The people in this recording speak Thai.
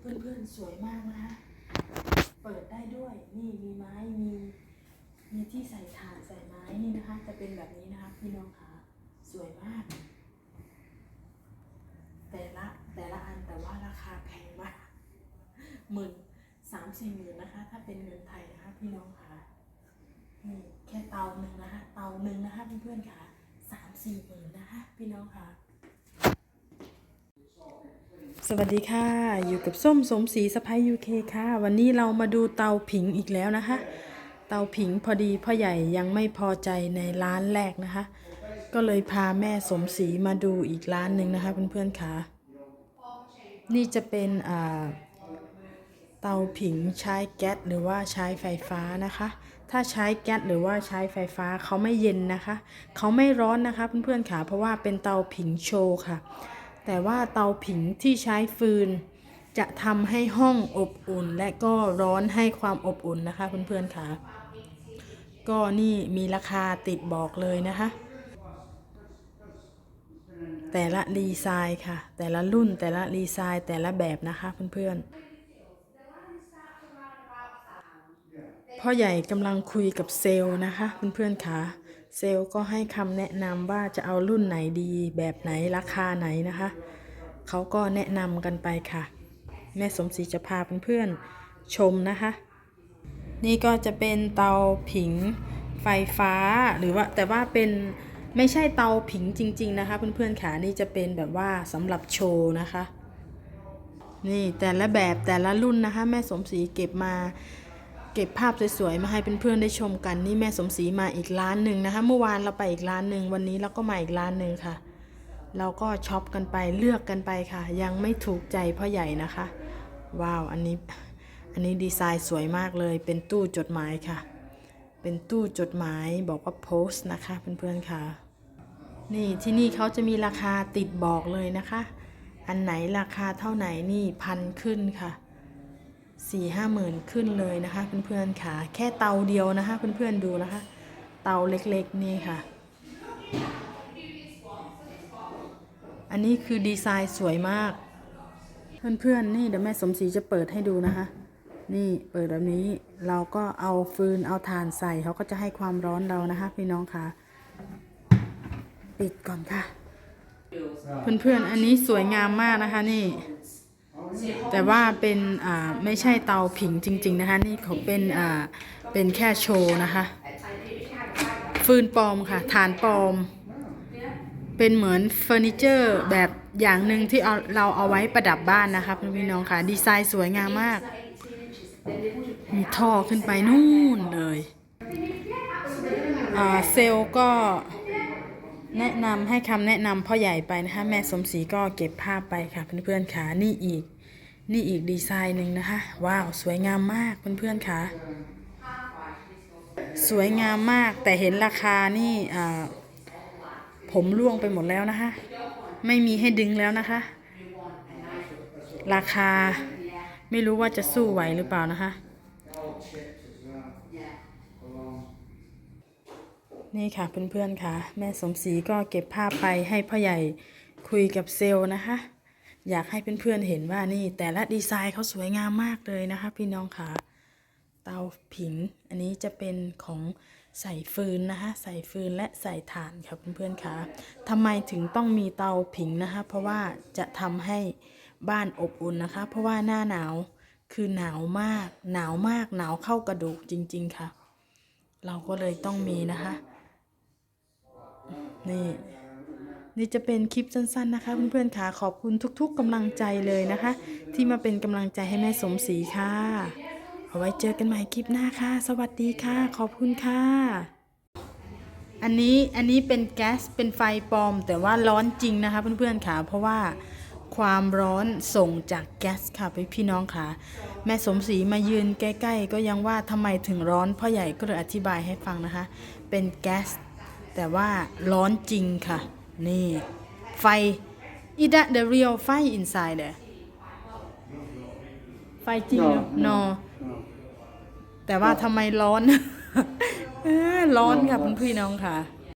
เพื่อนๆสวยมากนะคะเปิดได้ด้วย นี่มีไม้มีมีที่ใส่ถ่านใส่ไม้นี่นะคะ จะเป็นแบบนี้นะคะพี่น้องคะสวยมาก แต่ละแต่ละอันแต่ว่าราคาแพงมากหมื่นสามสี่หมื่นนะคะ ถ้าเป็นเงินไทยนะคะ พี่น้องคะนี่แค่เตาหนึ่งนะคะเตาหนึ่งนะคะเพื่อนๆค่ะสามสี่หมื่นนะคะ พี่น้องค่ะ สวัสดีค่ะ อยู่กับส้มสมศรีสะพ้ายยูเคค่ะ วันนี้เรามาดูเตาผิงอีกแล้วนะคะ เตาผิงพอดีพ่อใหญ่ยังไม่พอใจในร้านแรกนะคะ ก็เลยพาแม่สมศรีมาดูอีกร้านหนึ่งนะคะเพื่อนๆค่ะ นี่จะเป็นอ่าเตาผิงใช้แก๊สหรือว่าใช้ไฟฟ้านะคะ ถ้าใช้แก๊สหรือว่าใช้ไฟฟ้าเขาไม่เย็นนะคะ เขาไม่ร้อนนะคะเพื่อนๆค่ะ เพราะว่าเป็นเตาผิงโชว์ค่ะ แต่ว่าเตาผิงที่ใช้ฟืน จะทำให้ห้องอบอุ่น และก็ร้อนให้ความอบอุ่นนะคะ เพื่อนๆค่ะ ก็นี่มีราคาติดบอกเลยนะคะ แต่ละดีไซน์ค่ะ แต่ละรุ่นแต่ละดีไซน์แต่ละแบบนะคะเพื่อนๆพ่อใหญ่กำลังคุยกับเซลล์นะคะเพื่อนๆค่ะ เซลล์ก็ให้คำแนะนำว่าจะเอารุ่นไหนดีแบบไหนราคาไหนนะคะ เขาก็แนะนำกันไปค่ะ แม่สมศรีจะพาเพื่อนๆชมนะคะ นี่ก็จะเป็นเตาผิงไฟฟ้าหรือว่าแต่ว่าเป็นไม่ใช่เตาผิงจริง ๆ นะคะ เพื่อนๆค่ะนี่จะเป็นแบบว่าสำหรับโชว์นะคะ นี่แต่ละแบบแต่ละรุ่นนะคะ แม่สมศรีเก็บมา เก็บภาพสวยๆมาให้เพื่อนๆได้ชมกันนี่แม่สมศรีมาอีกร้านหนึ่งนะคะ เมื่อวานเราไปอีกร้านหนึ่งวันนี้เราก็มาอีกร้านหนึ่งค่ะ เราก็ช็อปกันไปเลือกกันไปค่ะ ยังไม่ถูกใจพ่อใหญ่นะคะ ว้าวอันนี้อันนี้ดีไซน์สวยมากเลยเป็นตู้จดหมายค่ะ เป็นตู้จดหมายบอกว่าโพสต์นะคะเพื่อนๆค่ะ นี่ที่นี่เขาจะมีราคาติดบอกเลยนะคะ อันไหนราคาเท่าไหนนี่พันขึ้นค่ะ สี่ห้าหมื่นขึ้นเลยนะคะเพื่อนๆค่ะ แค่เตาเดียวนะคะเพื่อนๆดูนะคะ เตาเล็กๆนี่ค่ะ อันนี้คือดีไซน์สวยมาก เพื่อนๆนี่เดี๋ยวแม่สมศรีจะเปิดให้ดูนะคะ นี่เปิดแบบนี้เราก็เอาฟืนเอาถ่านใส่เขาก็จะให้ความร้อนเรานะคะ พี่น้องค่ะ ปิดก่อนค่ะ เพื่อนๆอันนี้สวยงามมากนะคะนี่ แต่ว่าเป็นอ่าไม่ใช่เตาผิงจริง ๆ นะคะ นี่เขาเป็นอ่าเป็นแค่โชว์นะคะ ฟืนปลอมค่ะฐานปลอม เป็นเหมือนเฟอร์นิเจอร์แบบอย่างหนึ่งที่เอาเราเอาไว้ประดับบ้านนะคะพี่น้องค่ะ ดีไซน์สวยงามมาก มีท่อขึ้นไปนู่นเลยเซลก็แนะนำให้คำแนะนำพ่อใหญ่ไปนะคะ แม่สมศรีก็เก็บภาพไปค่ะเพื่อนๆค่ะนี่อีก นี่อีกดีไซน์หนึ่งนะคะ ว้าว สวยงามมากเพื่อนๆค่ะ สวยงามมากแต่เห็นราคานี่ผมร่วงไปหมดแล้วนะคะ ไม่มีให้ดึงแล้วนะคะ ราคาไม่รู้ว่าจะสู้ไหวหรือเปล่านะคะ นี่ค่ะเพื่อนๆค่ะ แม่สมศรีก็เก็บภาพไปให้พ่อใหญ่คุยกับเซลล์นะคะ อยากให้เพื่อนๆเห็นว่านี่แต่ละดีไซน์เขาสวยงามมากเลยนะคะ พี่น้องค่ะ เตาผิง อันนี้จะเป็นของใส่ฟืนนะคะใส่ฟืนและใส่ถ่านค่ะเพื่อนๆค่ะทำไมถึงต้องมีเตาผิงนะคะ เพราะว่าจะทำให้บ้านอบอุ่นนะคะ เพราะว่าหน้าหนาวคือหนาวมาก หนาวมากหนาวเข้ากระดูกจริง ๆค่ะ เราก็เลยต้องมีนะคะ นี่ นี่จะเป็นคลิปสั้นๆนะคะเพื่อนๆค่ะขอบคุณทุกๆกำลังใจเลยนะคะ ที่มาเป็นกำลังใจให้แม่สมศรีค่ะ เอาไว้เจอกันใหม่คลิปหน้าค่ะ สวัสดีค่ะ ขอบคุณค่ะ อันนี้อันนี้เป็นแก๊สเป็นไฟปลอม แต่ว่าร้อนจริงนะคะเพื่อนๆค่ะ เพราะว่าความร้อนส่งจากแก๊สค่ะพี่พี่น้องค่ะ แม่สมศรีมายืนใกล้ๆ ก็ยังว่าทำไมถึงร้อนพ่อใหญ่ก็เลยอธิบายให้ฟังนะคะ เป็นแก๊สแต่ว่าร้อนจริงค่ะ นี่ไฟ is that the real fire inside there ไฟจริง No, no no. แต่ว่าทำไมร้อน เออร้อนค่ะคุณพี่น้องค่ะ